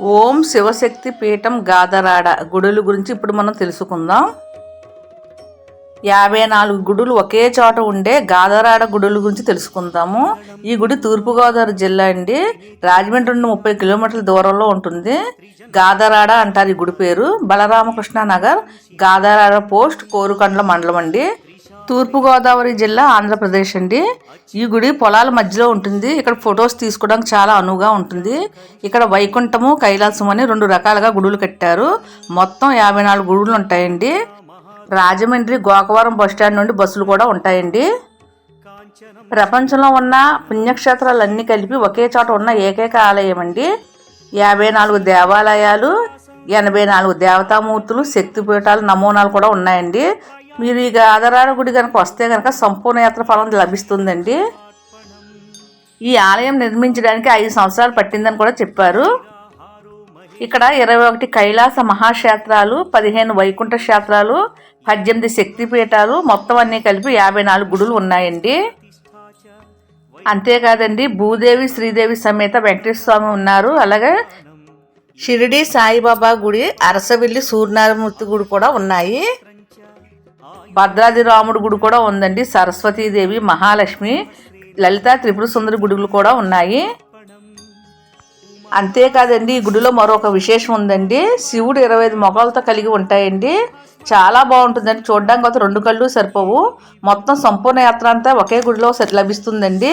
ఓం శివశక్తి పీఠం గాదరాడ గుడుల గురించి ఇప్పుడు మనం తెలుసుకుందాం. యాభై నాలుగు గుడులు ఒకే చోట ఉండే గాదరాడ గుడుల గురించి తెలుసుకుందాము. ఈ గుడి తూర్పుగోదావరి జిల్లా అండి. రాజమండ్రి నుండి ముప్పై కిలోమీటర్ల దూరంలో ఉంటుంది. గాదరాడ అంటారు ఈ గుడి పేరు. బలరామకృష్ణ నగర్ గాదరాడ పోస్ట్ కోరుకండ్ల మండలం అండి. తూర్పుగోదావరి జిల్లా ఆంధ్రప్రదేశ్ అండి. ఈ గుడి పొలాల మధ్యలో ఉంటుంది. ఇక్కడ ఫొటోస్ తీసుకోవడానికి చాలా అనువుగా ఉంటుంది. ఇక్కడ వైకుంఠము కైలాసం అని రెండు రకాలుగా గుడులు కట్టారు. మొత్తం యాభై నాలుగు గుడులు ఉంటాయండి. రాజమండ్రి గోకవరం బస్టాండ్ నుండి బస్సులు కూడా ఉంటాయండి. ప్రపంచంలో ఉన్న పుణ్యక్షేత్రాలన్నీ కలిపి ఒకే చోట ఉన్న ఏకైక ఆలయం అండి. యాభై నాలుగు దేవాలయాలు ఎనభై నాలుగు దేవతామూర్తులు శక్తిపీఠాలు నమూనాలు కూడా ఉన్నాయండి. మీరు ఈ గాదరాడ గుడి కనుక వస్తే కనుక సంపూర్ణ యాత్ర ఫలం లభిస్తుందండి. ఈ ఆలయం నిర్మించడానికి ఐదు సంవత్సరాలు పట్టిందని కూడా చెప్పారు. ఇక్కడ ఇరవై ఒకటి కైలాస మహాక్షేత్రాలు పదిహేను వైకుంఠ క్షేత్రాలు పద్దెనిమిది శక్తిపీఠాలు మొత్తం అన్నీ కలిపి యాభై నాలుగు గుడులు ఉన్నాయండి. అంతేకాదండి భూదేవి శ్రీదేవి సమేత వెంకటేశ్వర స్వామి ఉన్నారు. అలాగే షిరిడి సాయిబాబా గుడి అరసవిల్లి సూర్యనారాయణమూర్తి గుడి కూడా ఉన్నాయి. భద్రాది రాముడు గుడి కూడా ఉందండి. సరస్వతీదేవి మహాలక్ష్మి లలిత త్రిపుర సుందరి గుడులు కూడా ఉన్నాయి. అంతేకాదండి ఈ గుడిలో మరొక విశేషం ఉందండి. శివుడు ఇరవై ఐదు మొగలతో కలిగి ఉంటాయండి. చాలా బాగుంటుందండి. చూడడానికి ఒక రెండు కళ్ళు సరిపోవు. మొత్తం సంపూర్ణ యాత్ర అంతా ఒకే గుడిలో లభిస్తుందండి.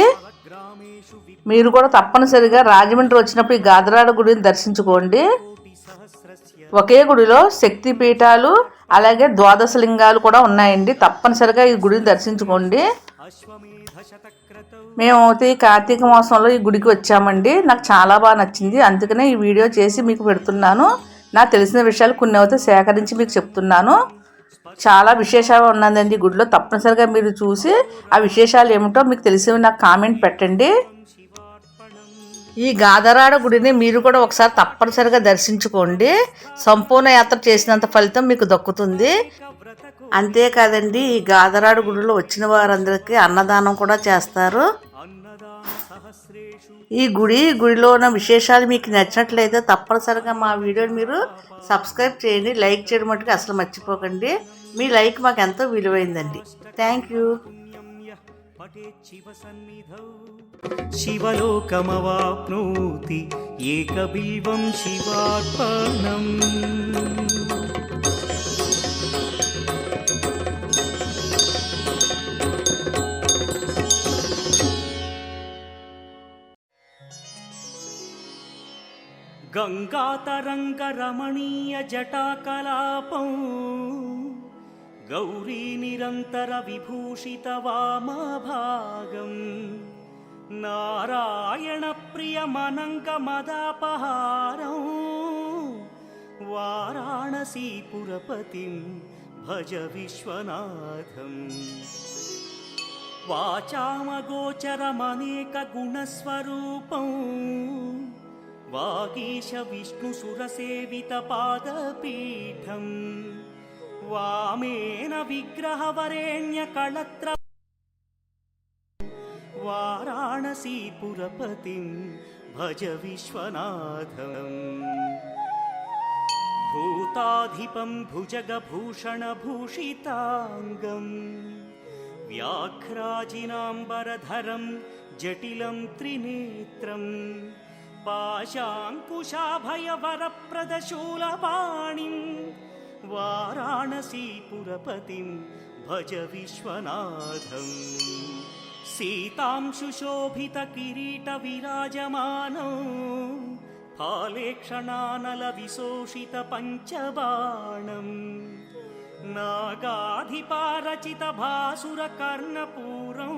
మీరు కూడా తప్పనిసరిగా రాజమండ్రి వచ్చినప్పుడు ఈ గాదరాడ గుడిని దర్శించుకోండి. ఒకే గుడిలో శక్తి పీఠాలు అలాగే ద్వాదశ లింగాలు కూడా ఉన్నాయండి. తప్పనిసరిగా ఈ గుడిని దర్శించుకోండి. మేము ఈ కార్తీక మాసంలో ఈ గుడికి వచ్చామండి. నాకు చాలా బాగా నచ్చింది. అందుకనే ఈ వీడియో చేసి మీకు పెడుతున్నాను. నాకు తెలిసిన విషయాలు కొన్ని అయితే సేకరించి మీకు చెప్తున్నాను. చాలా విశేషాలు ఉన్నదండి ఈ గుడిలో. తప్పనిసరిగా మీరు చూసి ఆ విశేషాలు ఏమిటో మీకు తెలిసి నాకు కామెంట్ పెట్టండి. ఈ గాదరాడ గుడిని మీరు కూడా ఒకసారి తప్పనిసరిగా దర్శించుకోండి. సంపూర్ణ యాత్ర చేసినంత ఫలితం మీకు దక్కుతుంది. అంతేకాదండి ఈ గాధరాడు గుడిలో వచ్చిన వారందరికీ అన్నదానం కూడా చేస్తారు. ఈ గుడి గుడిలో ఉన్న విశేషాలు మీకు నచ్చినట్లయితే తప్పనిసరిగా మా వీడియోని మీరు సబ్స్క్రైబ్ చేయండి లైక్ చేయడం మటుకు అసలు మర్చిపోకండి. మీ లైక్ మాకు ఎంతో విలువైందండి. Thank you. शिवलोकमवाप्नोति एकबिल्वं शिवार्पणम्। गङ्गातरङ्गरमणीयजटाकलापं गौरीनिरन्तरविभूषितवामभागम् नारायणप्रियमनङ्गमदापहारं वाराणसीपुरपतिं भज विश्वनाथम् वाचामगोचरमनेकगुणस्वरूपं वागीशविष्णुसुरसेवितपादपीठम् वामेन विग्रहवरेण्यकळत्र वाराणसीपुरपतिं भज विश्वनाथम्। भूताधिपं भुजगभूषणभूषिताङ्गम् व्याघ्राजिनाम्बरधरं जटिलं त्रिनेत्रम्। पाशाङ्कुशाभयवरप्रदशूलपाणिं वाराणसीपुरपतिं भज विश्वनाथम् सीतां सुशोभितकिरीटविराजमानौ फालेक्षणानलविशोषितपञ्चबाणम् नागाधिपारचितभासुरकर्णपूरं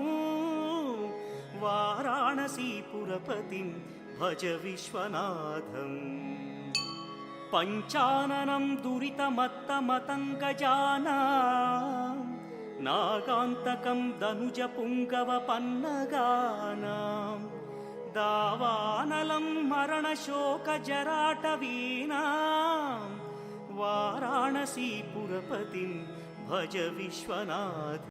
वाराणसीपुरपतिं भज विश्वनाथम् पञ्चाननं दुरितमत्तमतङ्गजाना नागान्तकं दनुजपुङ्गवपन्नगानां दावानलं मरणशोकजराटवीनां वाराणसीपुरपतिं भज विश्वनाथ